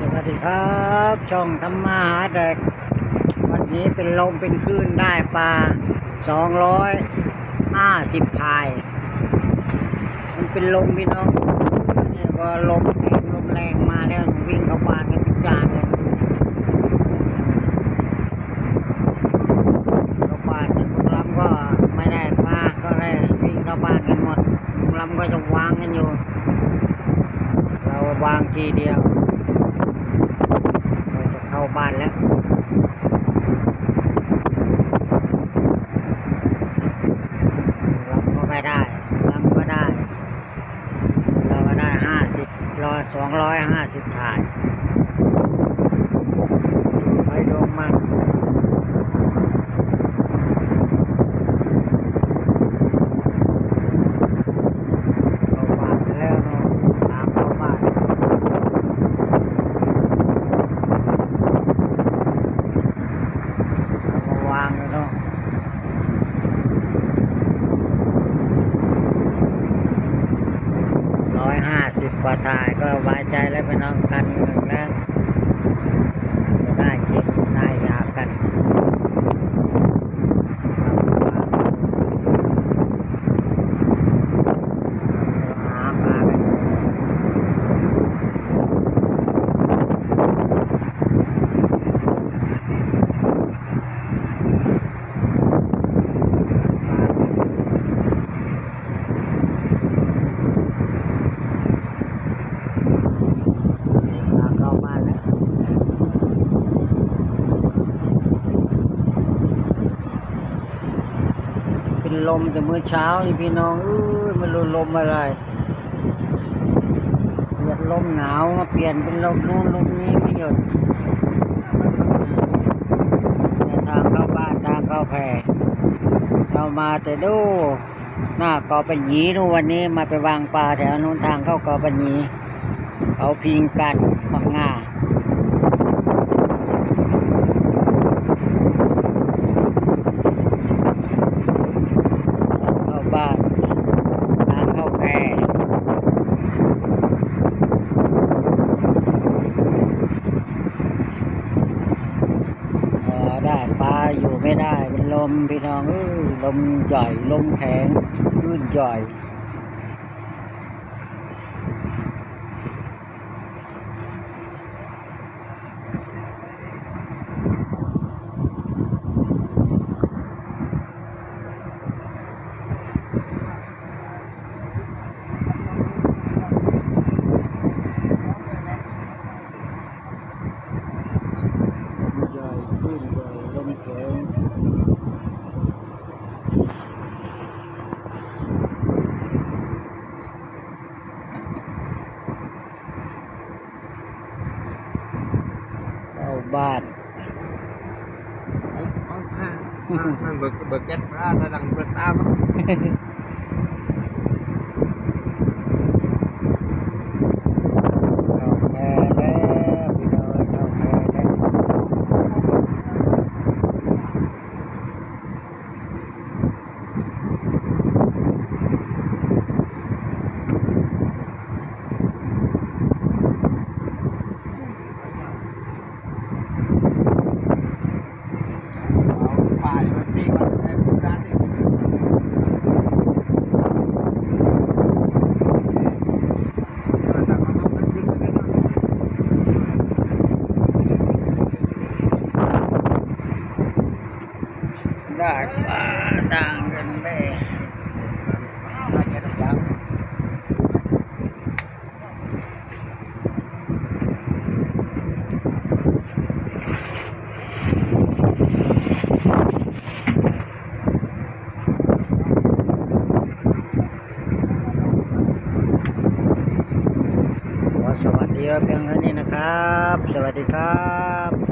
สวัสดีครับช่องทำมาหาเด็ก วันนี้เป็นลมเป็นคลื่นได้ปลาสองร้อยห้าสิบพาย มันเป็นลมพี่น้องเนี่ยพอลมแรงลมแรงมาแล้ววิ่งเข้าบ้านกันทุกอย่างเลยเข้าบ้านกันทุกลำก็ไม่ได้ปลาก็ได้วิ่งเข้าบ้านกันหมดทุกลำก็จะวางกันอยู่ เราวางทีเดียว จะเข้าบ้านแล้วรับก็ไม่ได้รับก็ได้เราก็ได้ห้าสิบร้อยสองร้อยห้าสิบถ่ายไปดวงมันเข้าบ้านแล้วเนาะตามเข้าบ้าน เอามาวางเลยเนาะร้อยห้า สิบกว่าตายก็ไว้ใจแล้วไปน้องกันหนึ่งแล้วจะได้เก็บได้ยากันหาปลากันปลาเข้าบ้านแล้ว เป็นลมแต่เมื่อเช้านี่พี่น้องเอ้ยไม่รู้ลมอะไรเปลี่ยนลมหนาวมาเปลี่ยนเป็นลมนู้นลมนี้ไม่หยุดทางเข้าบ้านทางเข้าแพรเรามาแต่ดูหน้ากอปัญญีดูวันนี้มาไปวางปลาแถวนู้นทางเข้ากอปัญญีเขาพิงกันมังงาบ้านทางเข้าแพรเออ ได้ปลาอยู่ไม่ได้เป็นลมพี่น้องลมใหญ่ลมแข็งคลื่นใหญ่ ใหญ่ขึ้นใหญ่ลมแข็ง เข้าบ้าน เอาผ้ามันเบิกเบิกแก๊สผ้าระดังเบิกตาม เข้าแพรแล้วพี่น้องเข้าแพรแล้ว ฝ่ายมันตีมันไอ้พวกนั้นนี่เได้ปลาต่างกันแม่ขอสวัสดีครับเพียงเท่านี้นะครับ สวัสดีครับ